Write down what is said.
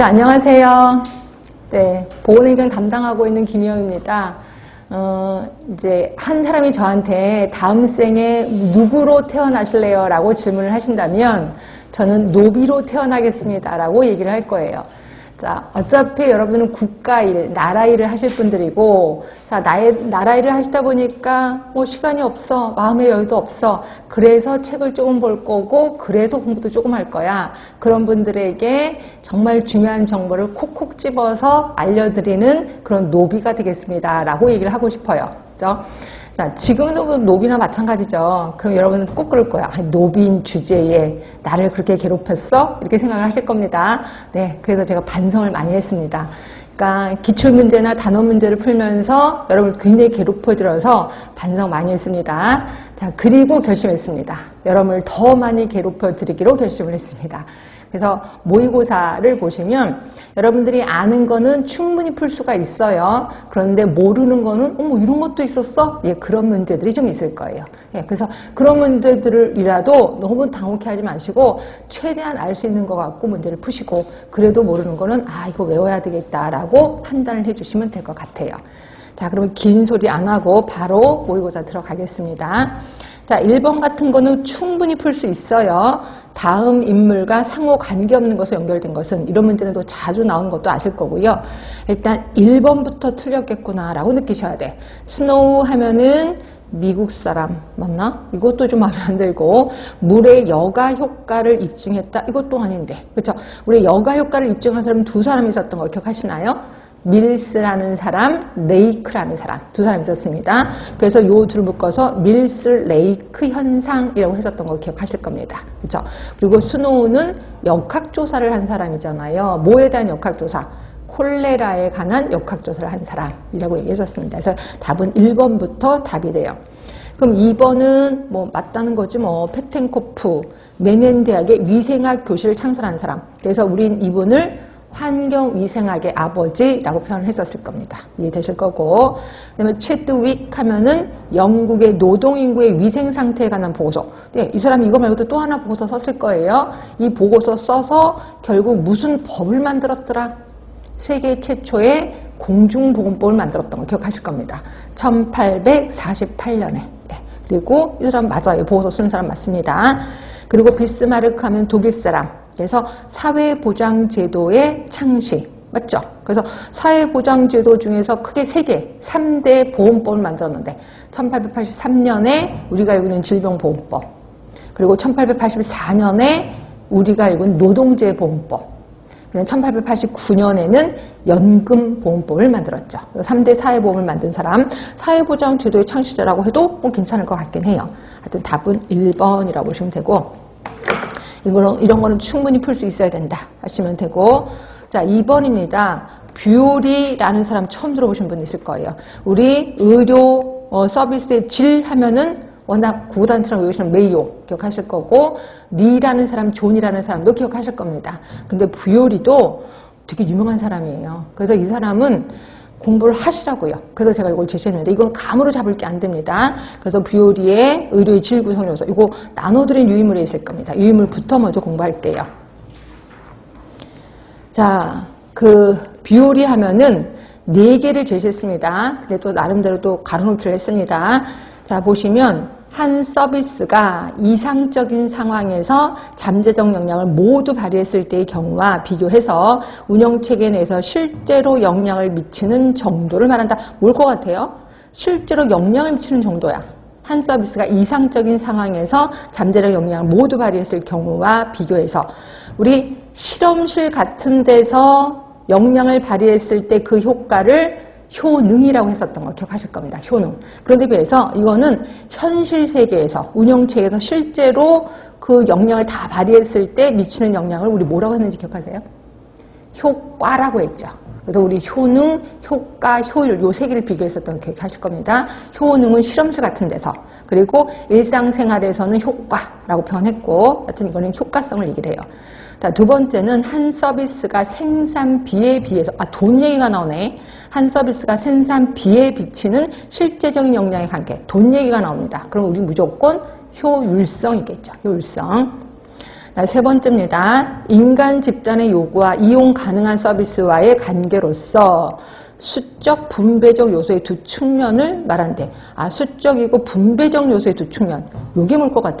자, 안녕하세요. 네, 보건행정 담당하고 있는 김희영입니다. 어, 이제 한 사람이 저한테 다음 생에 누구로 태어나실래요? 라고 질문을 하신다면 저는 노비로 태어나겠습니다. 라고 얘기를 할 거예요. 자, 어차피 여러분들은 국가 일, 나라 일을 하실 분들이고, 자, 나의, 나라 일을 하시다 보니까, 뭐, 시간이 없어. 마음의 여유도 없어. 그래서 책을 조금 볼 거고, 그래서 공부도 조금 할 거야. 그런 분들에게 정말 중요한 정보를 콕콕 집어서 알려드리는 그런 노비가 되겠습니다. 라고 얘기를 하고 싶어요. 그죠? 자, 지금도 노비나 마찬가지죠. 그럼 여러분은 꼭 그럴 거야. 아, 노비인 주제에 나를 그렇게 괴롭혔어? 이렇게 생각을 하실 겁니다. 네, 그래서 제가 반성을 많이 했습니다. 그러니까 기출 문제나 단어 문제를 풀면서 여러분 굉장히 괴롭혀들어서 반성 많이 했습니다. 자, 그리고 결심했습니다. 여러분을 더 많이 괴롭혀 드리기로 결심을 했습니다. 그래서 모의고사를 보시면 여러분들이 아는 거는 충분히 풀 수가 있어요. 그런데 모르는 거는 어머 이런 것도 있었어? 예, 그런 문제들이 좀 있을 거예요. 예, 그래서 그런 문제들이라도 너무 당혹해 하지 마시고 최대한 알 수 있는 것 같고 문제를 푸시고 그래도 모르는 거는 아 이거 외워야 되겠다라고 판단을 해주시면 될 것 같아요. 자, 그러면 긴 소리 안 하고 바로 모의고사 들어가겠습니다. 자, 1번 같은 거는 충분히 풀 수 있어요. 다음 인물과 상호 관계없는 것에 연결된 것은 이런 문제는 또 자주 나오는 것도 아실 거고요. 일단 1번부터 틀렸겠구나라고 느끼셔야 돼. 스노우 하면은 미국 사람 맞나? 이것도 좀 마음에 안 들고 물의 여가 효과를 입증했다. 이것도 아닌데. 그렇죠? 우리 여가 효과를 입증한 사람은 두 사람이 있었던 거 기억하시나요? 밀스라는 사람, 레이크라는 사람 두 사람이 있었습니다. 그래서 요 둘을 묶어서 밀스 레이크 현상이라고 했었던 거 기억하실 겁니다. 그렇죠? 그리고 스노우는 역학조사를 한 사람이잖아요. 뭐에 대한 역학조사? 콜레라에 관한 역학조사를 한 사람이라고 얘기했었습니다. 그래서 답은 1번부터 답이 돼요. 그럼 2번은 뭐 맞다는 거지 뭐 페텐코프 메넨 대학의 위생학 교실을 창설한 사람. 그래서 우린 이분을 환경위생학의 아버지라고 표현을 했었을 겁니다. 이해되실 거고. 그 다음에 체드윅 하면은 영국의 노동인구의 위생 상태에 관한 보고서. 네, 이 사람이 이거 말고도 또 하나 보고서 썼을 거예요. 이 보고서 써서 결국 무슨 법을 만들었더라? 세계 최초의 공중보건법을 만들었던 거 기억하실 겁니다. 1848년에. 네. 그리고 이 사람 맞아요. 보고서 쓴 사람 맞습니다. 그리고 비스마르크 하면 독일 사람. 그래서 사회보장제도의 창시. 맞죠? 그래서 사회보장제도 중에서 크게 세 개, 3대 보험법을 만들었는데 1883년에 우리가 알고 있는 질병보험법 그리고 1884년에 우리가 알고 있는 노동제보험법 1889년에는 연금보험법을 만들었죠. 3대 사회보험을 만든 사람, 사회보장제도의 창시자라고 해도 뭐 괜찮을 것 같긴 해요. 하여튼 답은 1번이라고 보시면 되고 이거는, 이런 거는 충분히 풀 수 있어야 된다 하시면 되고 자 2번입니다. 뷰리라는 사람 처음 들어보신 분 있을 거예요. 우리 의료 어, 서비스의 질 하면은 워낙 구단처럼 외우시는 메이오 기억하실 거고 리라는 사람, 존이라는 사람도 기억하실 겁니다. 근데 부요리도 되게 유명한 사람이에요. 그래서 이 사람은 공부를 하시라고요. 그래서 제가 이걸 제시했는데 이건 감으로 잡을 게 안 됩니다. 그래서 비오리의 의료의 질 구성 요소 이거 나눠드린 유의물에 있을 겁니다. 유의물부터 먼저 공부할 때요. 자, 그 비오리 하면은 네 개를 제시했습니다. 근데 또 나름대로 또 가로놓기를 했습니다. 자, 보시면 한 서비스가 이상적인 상황에서 잠재적 역량을 모두 발휘했을 때의 경우와 비교해서 운영체계 내에서 실제로 영향을 미치는 정도를 말한다. 뭘 것 같아요? 실제로 영향을 미치는 정도야. 한 서비스가 이상적인 상황에서 잠재적 역량을 모두 발휘했을 경우와 비교해서 우리 실험실 같은 데서 역량을 발휘했을 때 그 효과를 효능이라고 했었던 거 기억하실 겁니다. 효능. 그런데 비해서 이거는 현실 세계에서 운영체에서 실제로 그 영향을 다 발휘했을 때 미치는 영향을 우리 뭐라고 했는지 기억하세요? 효과라고 했죠. 그래서 우리 효능, 효과, 효율 요 세 개를 비교했었던 거 기억하실 겁니다. 효능은 실험실 같은 데서 그리고 일상생활에서는 효과라고 표현했고 하여튼 이거는 효과성을 얘기를 해요. 자, 두 번째는 한 서비스가 생산비에 비해서, 아, 돈 얘기가 나오네. 한 서비스가 생산비에 비치는 실제적인 역량의 관계, 돈 얘기가 나옵니다. 그럼 우리 무조건 효율성이겠죠. 효율성. 자, 세 번째입니다. 인간 집단의 요구와 이용 가능한 서비스와의 관계로서 수적, 분배적 요소의 두 측면을 말한대. 아, 수적이고 분배적 요소의 두 측면. 요게 뭘 것 같아요?